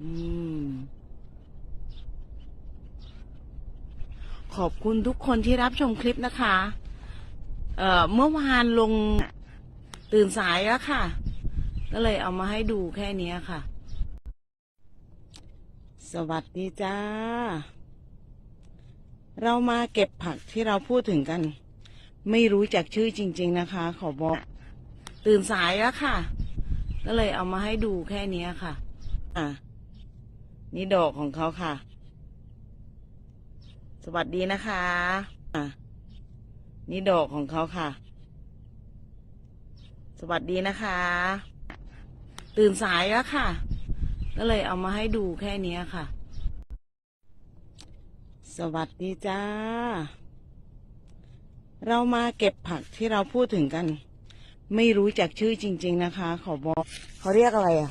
อืม ขอบคุณทุกคนที่รับชมคลิปนะคะ เอ่อ เมื่อวานลงตื่นสายแล้วค่ะ ก็เลยเอามาให้ดูแค่นี้ค่ะ สวัสดีจ้า เรามาเก็บผักที่เราพูดถึงกัน ไม่รู้จักชื่อจริง ๆ นะคะ ขอบอก ตื่นสายแล้วค่ะ ก็เลยเอามาให้ดูแค่นี้ค่ะ อะ นี่ดอกของเขาค่ะ สวัสดีนะคะนี่ดอกของเขาค่ะ สวัสดีนะคะ ตื่นสายแล้วค่ะ ก็เลยเอามาให้ดูแค่นี้ค่ะ สวัสดีจ้า เรามาเก็บผักที่เราพูดถึงกัน ไม่รู้จักชื่อจริง ๆ นะคะ ขอบอกเขาเรียกอะไรอะ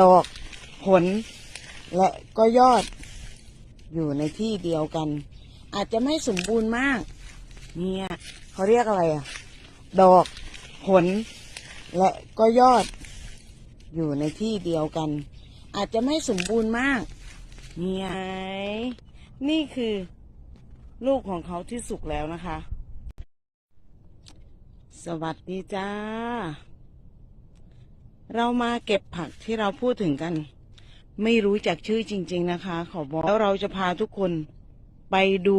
ดอก ผล และก็ยอดอยู่ในที่เดียวกัน อาจจะไม่สมบูรณ์มาก เนี่ยเขาเรียกอะไรอะดอกผล และก็ยอดอยู่ในที่เดียวกัน อาจจะไม่สมบูรณ์มาก เนี่ยนี่คือ ลูกของเขาที่สุกแล้วนะคะ สวัสดีจ้า เรามาเก็บผักที่เราพูดถึงกัน ไม่รู้จักชื่อจริง ๆนะคะ ขอบอกแล้วเราจะพาทุกคนไปดู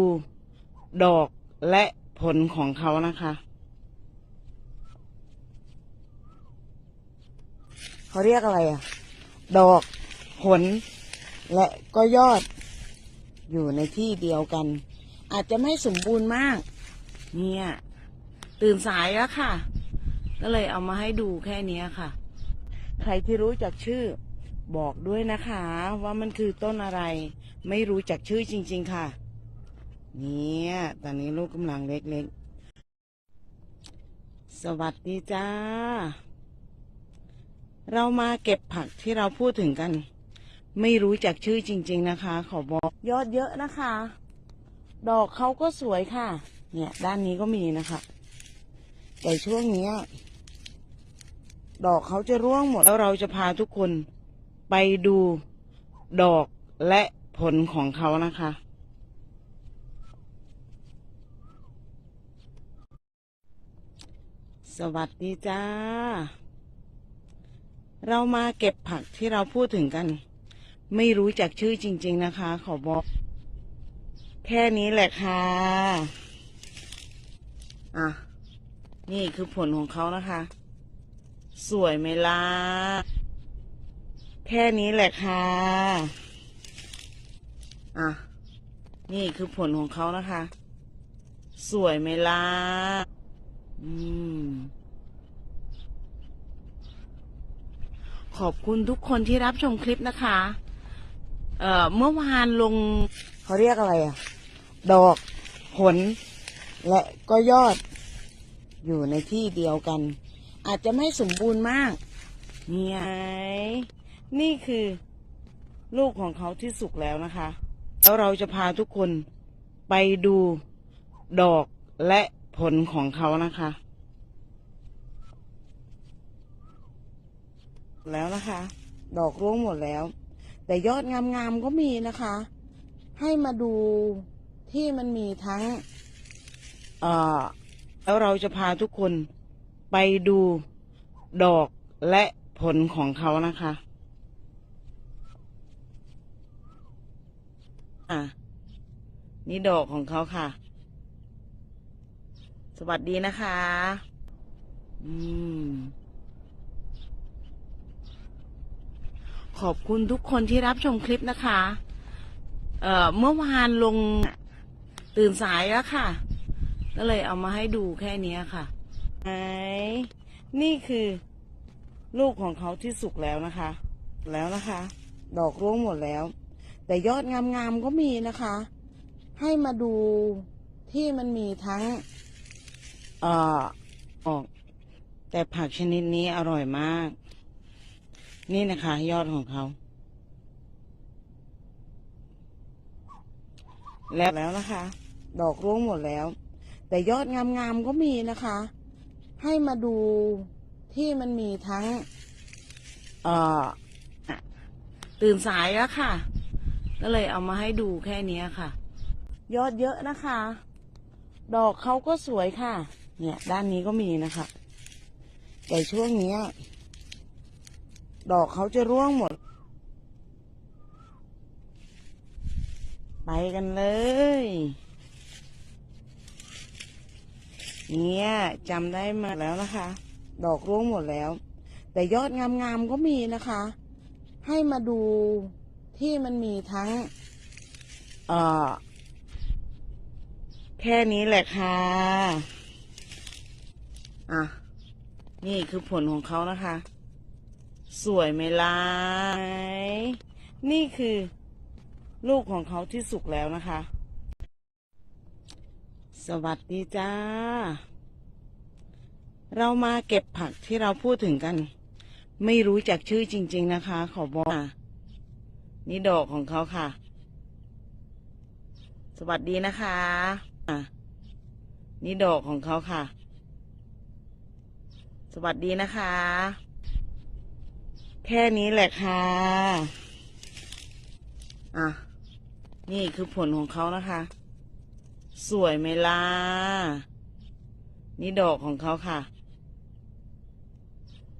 ดอกและผลของเขานะคะเขาเรียกอะไรอะ ดอกผล และก็ยอดอยู่ในที่เดียวกัน อาจจะไม่สมบูรณ์มาก เนี่ย ตื่นสายแล้วค่ะ ก็เลยเอามาให้ดูแค่นี้ค่ะ ใครที่รู้จักชื่อ บอกด้วยนะคะ ว่ามันคือต้นอะไร ไม่รู้จักชื่อจริง ๆ ค่ะ เนี่ย ตอนนี้ลูกกำลังเล็กๆ สวัสดีจ้า เรามาเก็บผักที่เราพูดถึงกัน ไม่รู้จักชื่อจริง ๆ นะคะ ขอบอกยอดเยอะนะคะ ดอกเขาก็สวยค่ะ เนี่ย ด้านนี้ก็มีนะคะ แต่ช่วงนี้ดอกเขาจะร่วงหมดแล้วเราจะพาทุกคน ไปดูดอกและผลของเขานะคะ สวัสดีจ้า เรามาเก็บผักที่เราพูดถึงกัน ไม่รู้จักชื่อจริง ๆนะคะ ขอบอก แค่นี้แหละค่ะ อะ นี่คือผลของเขานะคะ สวยไหมล่ะ แค่นี้แหละค่ะ อะ นี่คือผลของเขานะคะ สวยไหมล่ะ อืม ขอบคุณทุกคนที่รับชมคลิปนะคะ เอ่อ เมื่อวานลงเขาเรียกอะไรอะดอก ผล และก็ยอด อยู่ในที่เดียวกัน อาจจะไม่สมบูรณ์มากเนี่ยไห นี่คือลูกของเขาที่สุกแล้วนะคะ แล้วเราจะพาทุกคนไปดูดอกและผลของเขานะคะ แล้วนะคะ ดอกร่วงหมดแล้ว แต่ยอดงามๆก็มีนะคะ ให้มาดูที่มันมีทั้ง เอ่อ แล้วเราจะพาทุกคนไปดูดอกและผลของเขานะคะ อะ นี่ดอกของเขาค่ะ สวัสดีนะคะ อืม ขอบคุณทุกคนที่รับชมคลิปนะคะ เอ่อ เมื่อวานลงตื่นสายแล้วค่ะ ก็เลยเอามาให้ดูแค่นี้ค่ะไหนี่คือลูกของเขาที่สุกแล้วนะคะ แล้วนะคะ ดอกร่วงหมดแล้ว แต่ยอดงามๆก็มีนะคะ ให้มาดูที่มันมีทั้งเอ่อออก แต่ผักชนิดนี้อร่อยมาก นี่นะคะ ยอดของเขา แล้วแล้วนะคะ ดอกร่วงหมดแล้ว แต่ยอดงามๆก็มีนะคะ ให้มาดูที่มันมีทั้ง เอ่อตื่นสายแล้วค่ะ ก็เลยเอามาให้ดูแค่นี้ค่ะ ยอดเยอะนะคะ ดอกเขาก็สวยค่ะ เนี่ย ด้านนี้ก็มีนะคะ แต่ช่วงนี้ดอกเขาจะร่วงหมด ไปกันเลย เนี่ยจำได้มาแล้วนะคะ ดอกร่วงหมดแล้ว แต่ยอดงามๆก็มีนะคะ ให้มาดู ที่มันมีทั้งเอ่อแค่นี้แหละค่ะ อะ นี่คือผลของเขานะคะ สวยไหมล่ะนี่คือลูกของเขาที่สุกแล้วนะคะ สวัสดีจ้า เรามาเก็บผักที่เราพูดถึงกัน ไม่รู้จักชื่อจริง ๆ นะคะ ขอบอกอะ นี่ดอกของเขาค่ะ สวัสดีนะคะอะนี่ดอกของเขาค่ะ สวัสดีนะคะ แค่นี้แหละค่ะ อะ นี่คือผลของเขานะคะ สวยไหมล่ะ นี่ดอกของเขาค่ะ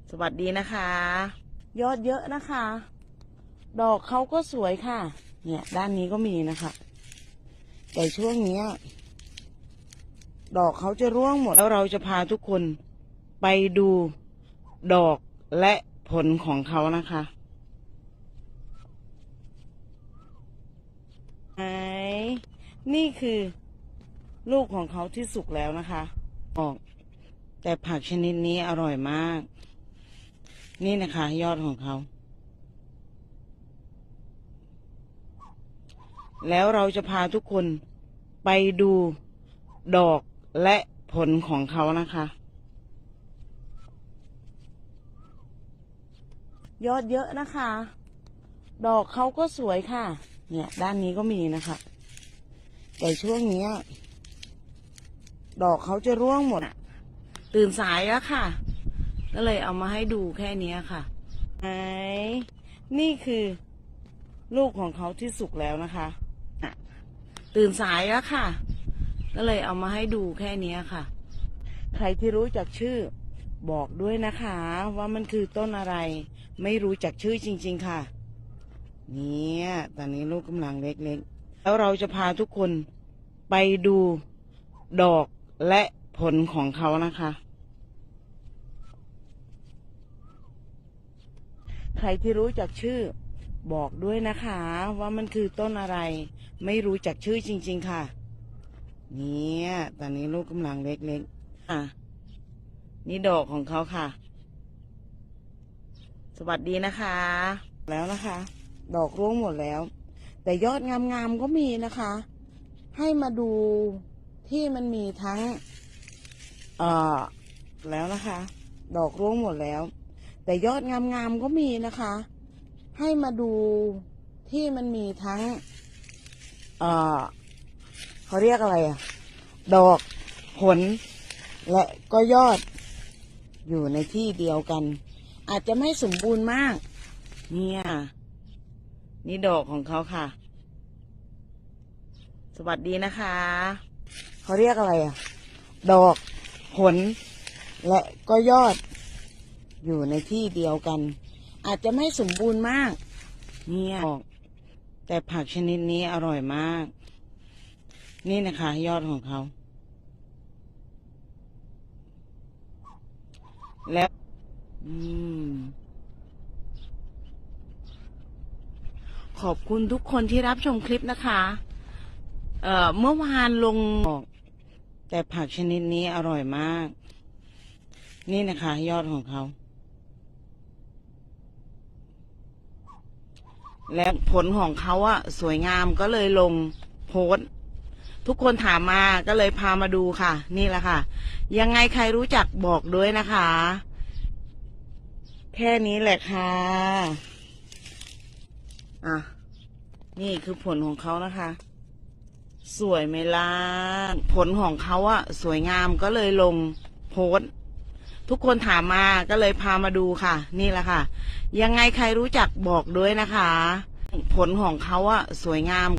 สวัสดีนะคะ ยอดเยอะนะคะ ดอกเขาก็สวยค่ะ เนี่ย ด้านนี้ก็มีนะคะ แต่ช่วงนี้ดอกเขาจะร่วงหมด แล้วเราจะพาทุกคนไปดูดอกและผลของเขานะคะไหนนี่คือลูกของเขาที่สุกแล้วนะคะ ออก แต่ผักชนิดนี้อร่อยมาก นี่นะคะ ยอดของเขา แล้วเราจะพาทุกคนไปดูดอกและผลของเขานะคะ ยอดเยอะนะคะ ดอกเขาก็สวยค่ะ เนี่ย ด้านนี้ก็มีนะคะ แต่ช่วงนี้ ดอกเขาจะร่วงหมดตื่นสายแล้วค่ะ ก็เลยเอามาให้ดูแค่นี้ค่ะไหนนี่คือลูกของเขาที่สุกแล้วนะคะ ตื่นสายแล้วค่ะ ก็เลยเอามาให้ดูแค่นี้ค่ะ ใครที่รู้จักชื่อบอกด้วยนะคะ ว่ามันคือต้นอะไร ไม่รู้จักชื่อจริง ๆ ค่ะ เนี่ย ตอนนี้ลูกกำลังเล็กๆ แล้วเราจะพาทุกคนไปดูดอกและผลของเขานะคะ ใครที่รู้จักชื่อ บอกด้วยนะคะ ว่ามันคือต้นอะไร ไม่รู้จักชื่อจริง ๆ ค่ะ เนี่ย ตอนนี้ลูกกำลังเล็กๆ อะ นี่ดอกของเขาค่ะ สวัสดีนะคะ แล้วนะคะ ดอกร่วงหมดแล้ว แต่ยอดงามๆก็มีนะคะ ให้มาดูที่มันมีทั้ง เอ่อ แล้วนะคะ ดอกร่วงหมดแล้ว แต่ยอดงามๆก็มีนะคะ ให้มาดูที่มันมีทั้ง เอ่อเขาเรียกอะไรอะดอกผล และก็ยอดอยู่ในที่เดียวกัน อาจจะไม่สมบูรณ์มาก เนี่ย นี่ดอกของเขาค่ะ สวัสดีนะคะ เขาเรียกอะไรอะดอกผล และก็ยอดอยู่ในที่เดียวกัน อาจจะไม่สมบูรณ์มาก เนี่ยออกแต่ผักชนิดนี้อร่อยมาก นี่นะคะ ยอดของเขา แล้ว อืม ขอบคุณทุกคนที่รับชมคลิปนะคะ เอ่อ เมื่อวานลงออกแต่ผักชนิดนี้อร่อยมาก นี่นะคะ ยอดของเขา และผลของเขาอะสวยงามก็เลยลงโพสต์ทุกคนถามมาก็เลยพามาดูค่ะ นี่แหละค่ะ ยังไงใครรู้จักบอกด้วยนะคะ แค่นี้แหละค่ะ อะ นี่คือผลของเขานะคะ สวยไหมล่ะผลของเขาอะสวยงามก็เลยลงโพสต์ ทุกคนถามมาก็เลยพามาดูค่ะ นี่แหละค่ะ ยังไงใครรู้จักบอกด้วยนะคะ ผลของเขาอะสวยงาม